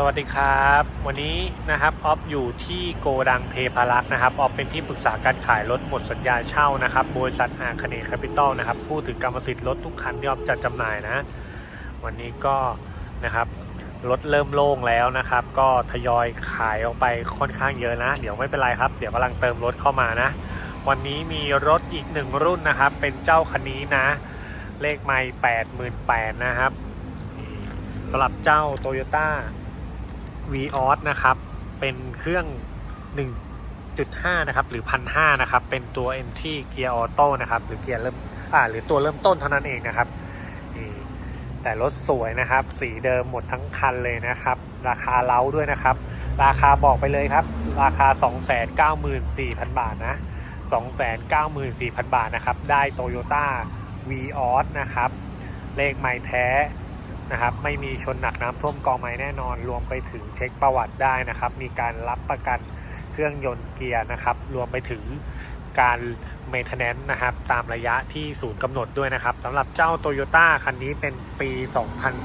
สวัสดีครับ วันนี้นะครับออฟอยู่ที่โกดังเทพารักษ์นะครับออฟเป็นที่ปรึกษาการขายรถหมดสัญญาเช่านะครับบริษัทอาคเนแคปิตอลนะครับพูดถึงกรรมสิทธิ์รถทุกคันที่ออฟจัดจำหน่ายนะ วันนี้ก็นะครับรถเริ่มโล่งแล้วนะครับ ก็ทยอยขายออกไปค่อนข้างเยอะนะ เดี๋ยวไม่เป็นไรครับ เดี๋ยวกำลังเติมรถเข้ามานะ วันนี้มีรถอีกหนึ่งรุ่นนะครับ เป็นเจ้าคันนี้นะ เลขไม่แปดหมื่นแปดนะครับสำหรับเจ้า Toyota v ีออสนะครับ เป็นเครื่อง 1.5 นะครับ หรือ 1,500 นะครับ เป็นตัว MT เกียร์ออโต้นะครับ หรือเกียร์เริ่ม อ่า หรือตัวเริ่มต้นเท่านั้นเองนะครับ แต่รถสวยนะครับ สีเดิมหมดทั้งคันเลยนะครับ ราคาเล้าด้วยนะครับ ราคาบอกไปเลยครับ ราคา 294,000 บาทนะ 294,000 บาทนะครับ ได้ Toyota v ีออสนะครับ เลขไม้แท้ นะครับไม่มีชนหนักน้ำท่วมกองไม้แน่นอน รวมไปถึงเช็คประวัติได้นะครับ มีการรับประกันเครื่องยนต์เกียร์นะครับ รวมไปถึงการเมนเทนแนนนะครับ ตามระยะที่ศูนย์กำหนดด้วยนะครับสำหรับเจ้า Toyota คันนี้เป็นปี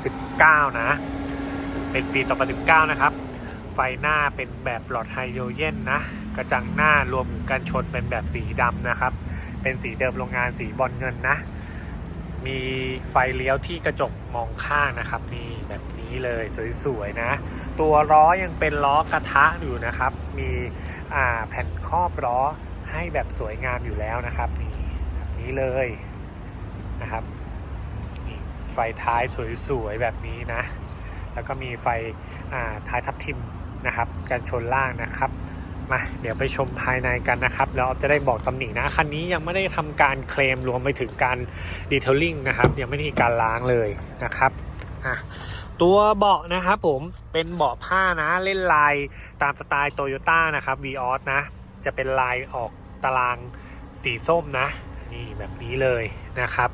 2019 นะ เป็นปี 2019 นะครับ ไฟหน้าเป็นแบบหลอดไฮโดรเจนนะ กระจังหน้ารวมกันชนเป็นแบบสีดำนะครับ เป็นสีเดิมโรงงานสีบอลเงินนะ มีไฟเลี้ยวที่กระจกมองข้างนะครับนี่แบบนี้เลยสวยๆนะ ตัวล้อยังเป็นล้อกระทะอยู่นะครับ มีแผ่นครอบล้อให้แบบสวยงามอยู่แล้วนะครับนี่แบบนี้เลยนะครับนี่ไฟท้ายสวยๆแบบนี้นะ แล้วก็มีไฟท้ายทับทิมนะครับกันชนล่างนะครับ มาเดี๋ยวไปชมภายในกันนะครับ แล้วจะได้บอกตำหนินะ คันนี้ยังไม่ได้ทำการเคลมรวมไปถึงการดีเทลลิ่งนะครับ ยังไม่ได้มีการล้างเลยนะครับอะตัวเบาะนะครับผมเป็นเบาะผ้านะเล่นลายตามสไตล์โตโยต้านะครับ v ีออสนะ จะเป็นลายออกตารางสีส้มนะ นี่แบบนี้เลยนะครับ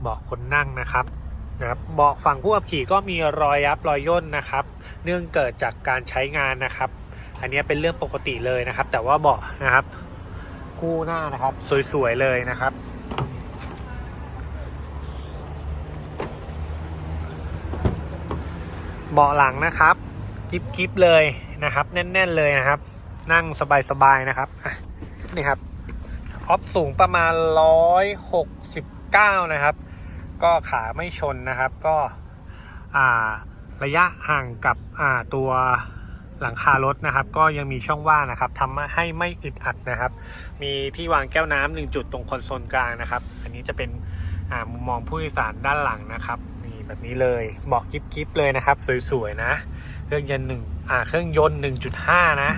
เบาะคนนั่งนะครับนะครับเบาะฝั่งผู้ขับขี่ก็มีรอยยับรอยย่นนะครับ เนื่องเกิดจากการใช้งานนะครับ อันนี้เป็นเรื่องปกติเลยนะครับ แต่ว่าเบาะนะครับ คู่หน้านะครับ สวยๆเลยนะครับ เบาะหลังนะครับกิบๆเลยนะครับ แน่น ๆเลยนะครับ นั่งสบายๆนะครับนี่ครับออฟสูงประมาณ 169 นะครับ ก็ขาไม่ชนนะครับ ก็อ่า ระยะห่างกับตัวหลังคารถนะครับ ก็ยังมีช่องว่างนะครับทำให้ไม่อึดอัดนะครับ มีที่วางแก้วน้ำหนึ่งจุดตรงคอนโซลกลางนะครับ อันนี้จะเป็นมุมมองผู้โดยสารด้านหลังนะครับนี่แบบนี้เลยเหมาะกิ๊บๆเลยนะครับ สวยๆนะ เครื่องยนต์หนึ่งเครื่องยนต์ 1.5 นะ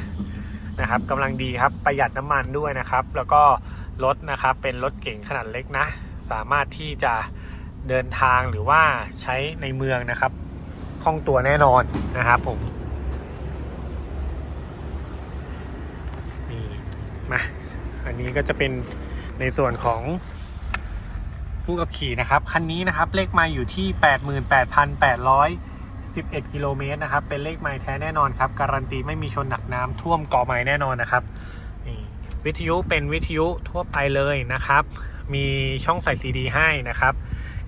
นะครับกำลังดีครับประหยัดน้ำมันด้วยนะครับ แล้วก็รถนะครับเป็นรถเก๋งขนาดเล็กนะ สามารถที่จะเดินทางหรือว่าใช้ในเมืองนะครับ คล่องตัวแน่นอนนะครับผมนี่มาอันนี้ก็จะเป็นในส่วนของผู้ขับขี่นะครับ คันนี้นะครับเลขไมล์อยู่ที่ 88,811 กิโลเมตรนะครับ เป็นเลขไมล์แท้แน่นอนครับ การันตีไม่มีชนหนักน้ำท่วมก่อไม้แน่นอนนะครับนี่วิทยุเป็นวิทยุทั่วไปเลยนะครับ มีช่องใส่ซีดีให้นะครับ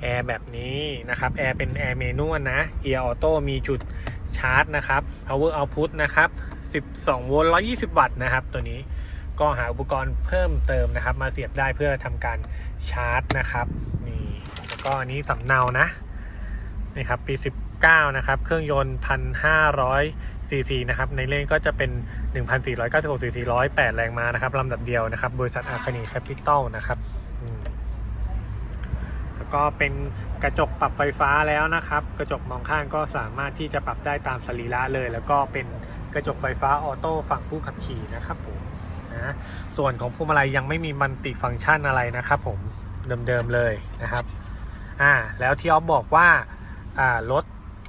แอร์แบบนี้นะครับแอร์เป็นแอร์เมนวลนะเกียร์ออโต้มีจุดชาร์จนะครับ power output นะครับ 12 โวลต์ 120 วัตต์นะครับ ตัวนี้ก็หาอุปกรณ์เพิ่มเติมนะครับ มาเสียบได้เพื่อทำการชาร์จนะครับนี่แล้วก็อันนี้สำเนานะนี่ครับปี 19 นะครับ เครื่องยนต์ 1,500 ซีซีนะครับ ในเลนก็จะเป็น 1,496 ซีซี 108 แรงม้านะครับลำดับเดียวนะครับ บริษัทอาคานีแคปิตอลนะครับ ก็เป็นกระจกปรับไฟฟ้าแล้วนะครับ กระจกมองข้างก็สามารถที่จะปรับได้ตามสรีระเลย แล้วก็เป็นกระจกไฟฟ้าออโต้ฝั่งผู้ขับขี่นะครับผมนะส่วนของพวงมาลัยยังไม่มีมันติฟังก์ชันอะไรนะครับผมเดิมๆเลยนะครับอ่าแล้วที่ออฟบอกว่าอ่ารถ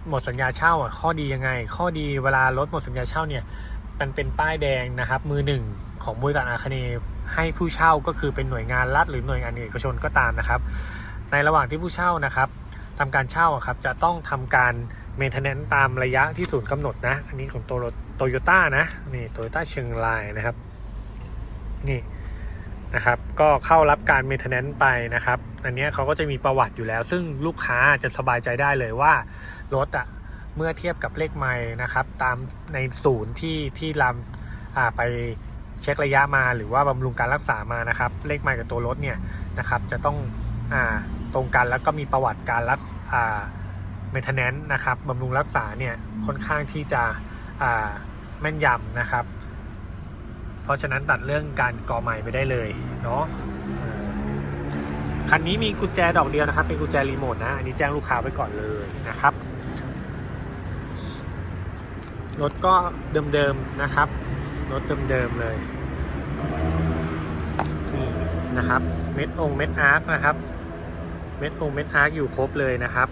หมดสัญญาเช่าอะข้อดียังไง ข้อดีเวลารถหมดสัญญาเช่าเนี่ยมันเป็นป้ายแดงนะครับ มือหนึ่งของบริษัทอาคเนย์ให้ผู้เช่าก็คือเป็นหน่วยงานรัฐหรือหน่วยงานเอกชนก็ตามนะครับ ในระหว่างที่ผู้เช่านะครับทำการเช่าครับจะต้องทำการเมนเทนแนนตามระยะที่ศูนย์กำหนดนะ อันนี้ของโตโตโยต้านะนี่โตโยต้าเชียงรายนะครับนี่นะครับก็เข้ารับการเมนเทนแนนไปนะครับ อันนี้เขาก็จะมีประวัติอยู่แล้ว ซึ่งลูกค้าจะสบายใจได้เลยว่ารถอะเมื่อเทียบกับเลขไมล์นะครับ ตามในศูนย์ที่ที่รำอ่าไปเช็คระยะมาหรือว่าบำรุงการรักษามานะครับ เลขไมล์กับตัวรถเนี่ยนะครับ จะต้องอ่า ตรงกันแล้วก็มีประวัติการรักอ่าเมนเทนแนนซ์นะครับบำรุงรักษาเนี่ยค่อนข้างที่จะอ่าแม่นยำนะครับ เพราะฉะนั้นตัดเรื่องการก่อใหม่ไปได้เลยเนาะคันนี้มีกุญแจดอกเดียวนะครับ เป็นกุญแจรีโมทนะอันนี้แจ้งลูกค้าไว้ก่อนเลยนะครับรถก็เดิมๆนะครับรถเดิมๆเลยนี่นะครับ เม็ดองเม็ดอาร์คนะครับ เม็ดองเม็ดอาร์คอยู่ครบเลยนะครับ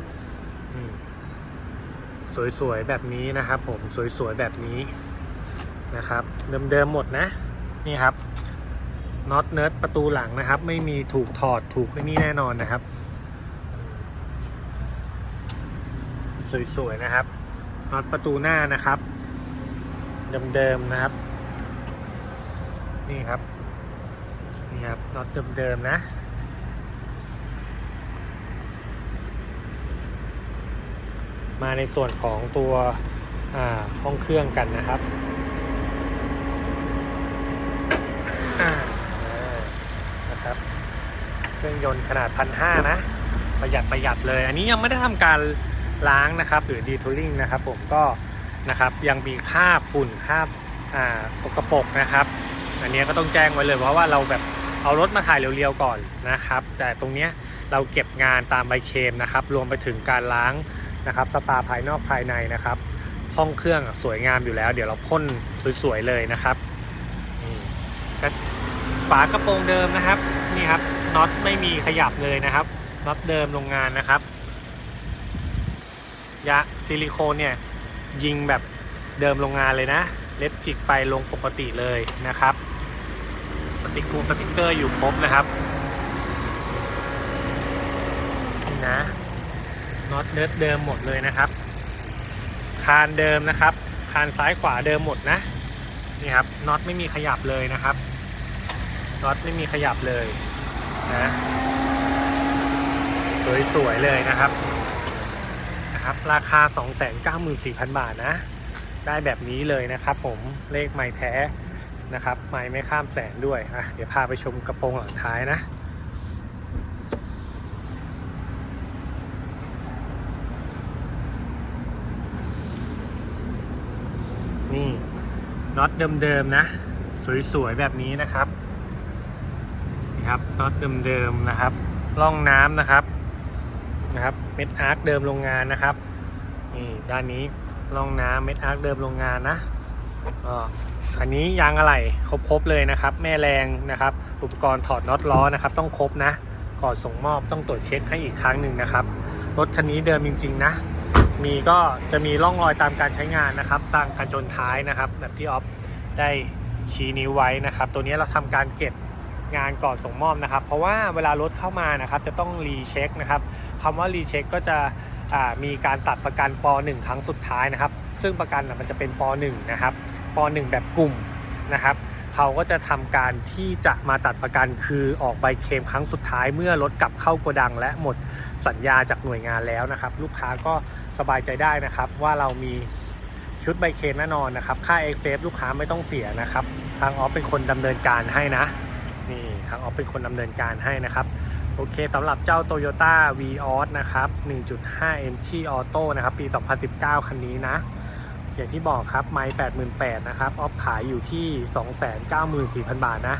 สวยๆแบบนี้นะครับ ผมสวยๆแบบนี้นะครับ เดิมๆหมดนะ นี่ครับน็อตเนิร์ดประตูหลังนะครับ ไม่มีถูกถอดถูกไอ้นี่แน่นอนนะครับ สวยๆนะครับน็อตประตูหน้านะครับ เดิมๆนะครับ นี่ครับนี่ครับน็อตเดิมๆนะ มาในส่วนของตัวห้องเครื่องกันนะครับนะครับ เครื่องยนต์ขนาดพันห้านะ ประหยัดประหยัดเลย อันนี้ยังไม่ได้ทำการล้างนะครับ หรือดีทูลิ่งนะครับ ผมก็นะครับยังมีคราบฝุ่นคราบอ่าสกปรกนะครับ อันนี้ก็ต้องแจ้งไว้เลยเพราะว่าเราแบบเอารถมาถ่ายเรียวๆก่อนนะครับ แต่ตรงเนี้ยเราเก็บงานตามใบเคมนะครับ รวมไปถึงการล้าง นะครับสปาภายนอกภายในนะครับห้องเครื่องสวยงามอยู่แล้ว เดี๋ยวเราพ่นสวยๆเลยนะครับนี่ฝากระโปรงเดิมนะครับนี่ครับน็อตไม่มีขยับเลยนะครับน็อตเดิมโรงงานนะครับยะซิลิโคนเนี่ยยิงแบบเดิมโรงงานเลยนะ เล็บจิกไปลงปกติเลยนะครับ สติกเกอร์สติกเกอร์อยู่ครบนะครับนี่นะ น็อตเนิร์ดเดิมหมดเลยนะครับ คานเดิมนะครับ คานซ้ายขวาเดิมหมดนะนี่ครับน็อตไม่มีขยับเลยนะครับน็อตไม่มีขยับเลยนะสวยๆเลยนะครับนะครับ ราคา 294,000 บาทนะ ได้แบบนี้เลยนะครับ ผมเลขไม้แท้นะครับ ไม้ไม่ข้ามแสนด้วยอะเดี๋ยวพาไปชมกระโปรงหลังท้ายนะ นี่ น็อตเดิมๆนะ สวยๆแบบนี้นะครับนี่ครับน็อตเดิมๆนะครับร่องน้ำนะครับนะครับเม็ดอาร์คเดิมโรงงานนะครับนี่ด้านนี้ร่องน้ำเม็ดอาร์คเดิมโรงงานนะก็อันนี้ยางอะไหล่ครบๆเลยนะครับ แม่แรงนะครับ อุปกรณ์ถอดน็อตล้อนะครับ ต้องครบนะก่อนส่งมอบต้องตรวจเช็คให้อีกครั้งหนึ่งนะครับรถคันนี้เดิมจริง ๆ นะ มีก็จะมีร่องรอยตามการใช้งานนะครับตามการจนท้ายนะครับแบบที่ออฟได้ชี้นิ้วไว้นะครับ ตัวนี้เราทำการเก็บงานก่อนส่งมอบนะครับ เพราะว่าเวลารถเข้ามานะครับจะต้องรีเช็คนะครับคำว่ารีเช็คก็จะมีการตัดประกันป .1 ครั้งสุดท้ายนะครับ ซึ่งประกันน่ะมันจะเป็นป .1 นะครับป .1 แบบกลุ่มนะครับเขาก็จะทำการที่จะมาตัดประกันคือออกใบเคลมครั้งสุดท้าย เมื่อรถกลับเข้าโกดังและหมดสัญญาจากหน่วยงานแล้วนะครับ ลูกค้าก็ สบายใจได้นะครับ ว่าเรามีชุดใบเคลมแน่นอนนะครับ ค่าเอ็กเซฟลูกค้าไม่ต้องเสียนะครับ ทางออฟเป็นคนดำเนินการให้นะ นี่ทางออฟเป็นคนดำเนินการให้นะครับ โอเคสำหรับเจ้า Toyota v ีออนะครับ 1.5 MT Auto นะครับ ปี 2019 คันนี้นะ อย่างที่บอกครับ ไม่88,000นะครับ ออฟขายอยู่ที่ 294,000 บาทนะ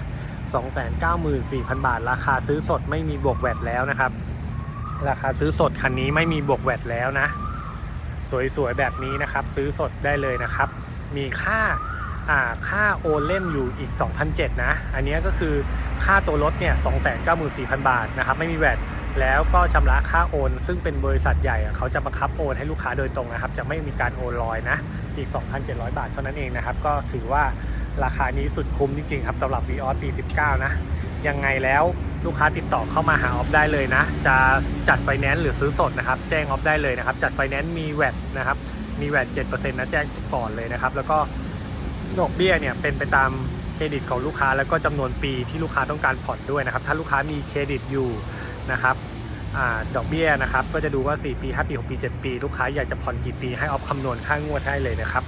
294,000 บาท ราคาซื้อสดไม่มีบวกแวตแล้วนะครับ ราคาซื้อสดคันนี้ไม่มีบวกแวตแล้วนะ สวยๆแบบนี้นะครับ ซื้อสดได้เลยนะครับ มีค่าค่าโอนเล่มอยู่อีก 2,007นะ อันนี้ก็คือค่าตัวรถเนี่ย294,000 บาทนะครับ ไม่มีแวตแล้วก็ชำระค่าโอน ซึ่งเป็นบริษัทใหญ่เขาจะบังคับโอนให้ลูกค้าโดยตรงนะครับ จะไม่มีการโอนลอยนะ อีก 2,700 บาทเท่านั้นเองนะครับ ก็ถือว่าราคานี้สุดคุ้มจริงๆครับสำหรับ v ีออสปี 19 นะ ยังไงแล้ว ลูกค้าติดต่อเข้ามาหาออฟได้เลยนะ จะจัดไฟแนนซ์หรือซื้อสดนะครับ แจ้งออฟได้เลยนะครับ จัดไฟแนนซ์มีแวตนะครับ มีแวต7%นะแจ้งก่อนเลยนะครับ แล้วก็ดอกเบี้ยเนี่ยเป็นไปตามเครดิตของลูกค้าแล้วก็จำนวนปีที่ลูกค้าต้องการผ่อนด้วยนะครับ ถ้าลูกค้ามีเครดิตอยู่นะครับอดอกเบี้ยนะครับ ก็จะดูว่า 4 ปี 5 ปี 6 ปี 7 ปี ลูกค้าอยากจะผ่อนกี่ปีให้ออฟคำนวณค่างวดให้เลยนะครับ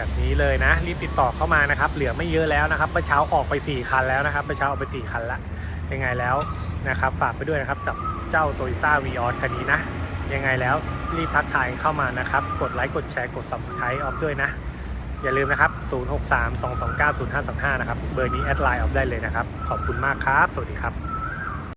แบบนี้เลยนะ รีบติดต่อเข้ามานะครับ เหลือไม่เยอะแล้วนะครับเมื่อเช้าออกไป 4 คันแล้วนะครับเมื่อเช้าออกไป 4 คันละยังไงแล้วนะครับฝากไปด้วยนะครับกับเจ้า Toyota v ีออคันนี้นะ ยังไงแล้วรีบทักทายเข้ามานะครับ กดไลค์กดแชร์กด Subscribe ออฟด้วยนะ อย่าลืมนะครับ 063 229 0535 นะครับ เบอร์นี้แอดไลน์ออฟได้เลยนะครับ ขอบคุณมากครับ สวัสดีครับ